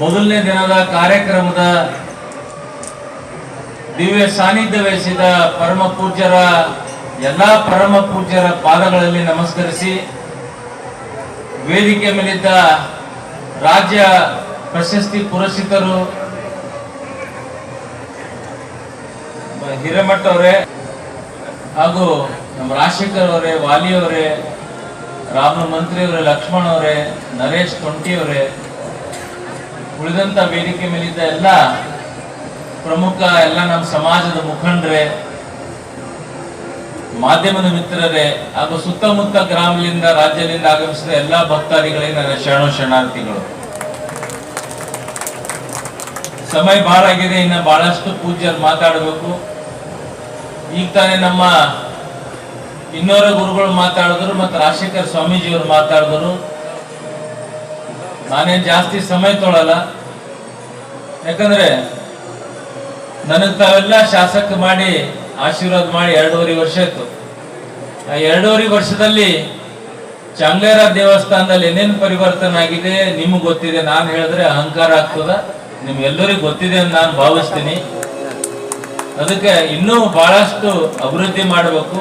ಮೊದಲನೇ ದಿನದ ಕಾರ್ಯಕ್ರಮದ ದಿವ್ಯ ಸಾನ್ನಿಧ್ಯ ವಹಿಸಿದ ಪರಮ ಪೂಜ್ಯರ, ಎಲ್ಲ ಪರಮ ಪೂಜ್ಯರ ಪಾದಗಳಲ್ಲಿ ನಮಸ್ಕರಿಸಿ, ವೇದಿಕೆ ಮೇಲಿದ್ದ ರಾಜ್ಯ ಪ್ರಶಸ್ತಿ ಪುರಸ್ಕೃತರು ಹಿರೇಮಠ ಅವರೇ ಹಾಗೂ ನಮ್ಮ ರಾಜಶೇಖರ್ ಅವರೇ ವಾಲಿಯವರೇ ರಾಮ ಮಂತ್ರಿ ಅವರೇ, ಲಕ್ಷ್ಮಣ್ ಅವರೇ, ನರೇಶ್ ಕೊಂಟಿಯವರೇ ಅವರೇ ಉಳಿದಂತ ವೇದಿಕೆ ಮೇಲಿದ್ದ ಎಲ್ಲ ಪ್ರಮುಖ ಎಲ್ಲ ನಮ್ಮ ಸಮಾಜದ ಮುಖಂಡರೇ, ಮಾಧ್ಯಮದ ಮಿತ್ರರೇ, ಹಾಗೂ ಸುತ್ತಮುತ್ತ ಗ್ರಾಮದಿಂದ, ರಾಜ್ಯದಿಂದ ಆಗಮಿಸಿದ ಎಲ್ಲಾ ಭಕ್ತಾದಿಗಳೇ ನನ್ನ ಶರಣು ಶರಣಾರ್ಥಿಗಳು. ಸಮಯ ಬಹಳ ಆಗಿದೆ, ಇನ್ನು ಬಹಳಷ್ಟು ಪೂಜ್ಯರು ಮಾತಾಡಬೇಕು. ಈಗ ತಾನೇ ನಮ್ಮ ಇನ್ನೋರ ಗುರುಗಳು ಮಾತಾಡಿದ್ರು, ಮತ್ತು ರಾಜಶೇಖರ್ ಸ್ವಾಮೀಜಿಯವರು ಮಾತಾಡಿದ್ರು. ನಾನೇನ್ ಜಾಸ್ತಿ ಸಮಯ ತೊಳಲ್ಲ. ಯಾಕಂದ್ರೆ ನನಗ್ ತಾವೆಲ್ಲ ಶಾಸಕ ಮಾಡಿ, ಆಶೀರ್ವಾದ ಮಾಡಿ ಎರಡೂವರೆ ವರ್ಷ ಇತ್ತು ಆ ಎರಡೂವರೆ ವರ್ಷದಲ್ಲಿ ಚಾಂಗ್ಲೇರ ದೇವಸ್ಥಾನದಲ್ಲಿ ಏನೇನು ಪರಿವರ್ತನೆ ಆಗಿದೆ ನಿಮ್ಗೆ ಗೊತ್ತಿದೆ, ನಾನು ಹೇಳಿದ್ರೆ ಅಹಂಕಾರ ಆಗ್ತದ. ನಿಮ್ಗೆಲ್ಲರಿಗೂ ಗೊತ್ತಿದೆ ಅಂತ ನಾನು ಭಾವಿಸ್ತೀನಿ. ಅದಕ್ಕೆ ಇನ್ನೂ ಬಹಳಷ್ಟು ಅಭಿವೃದ್ಧಿ ಮಾಡಬೇಕು.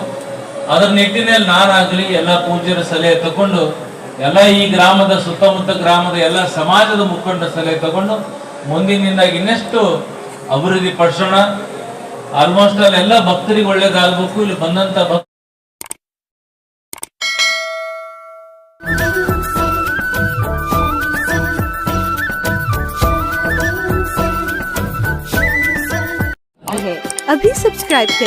ಅದರ ನಿಟ್ಟಿನಲ್ಲಿ ನಾನಾಗಲಿ ಎಲ್ಲ ಪೂಜ್ಯರ ಸಲಹೆ ತಗೊಂಡು ಎಲ್ಲ ಈ ಗ್ರಾಮದ ಸುತ್ತಮುತ್ತ ಗ್ರಾಮದ ಎಲ್ಲ ಸಮಾಜದ ಮುಖಂಡರ ಸಲಹೆ ತಗೊಂಡು ಮುಂದಿನಿಂದಾಗಿ ಇನ್ನಷ್ಟು ಅಭಿವೃದ್ಧಿ ಪಡಿಸೋಣ ಆಲ್ಮೋಸ್ಟ್ ಅಲ್ಲಿ ಎಲ್ಲ ಭಕ್ತರಿಗೆ ಒಳ್ಳೇದಾಗಬೇಕು ಇಲ್ಲಿ ಬಂದಂತ ಭಕ್ತ है अभी सब्सक्राइब करें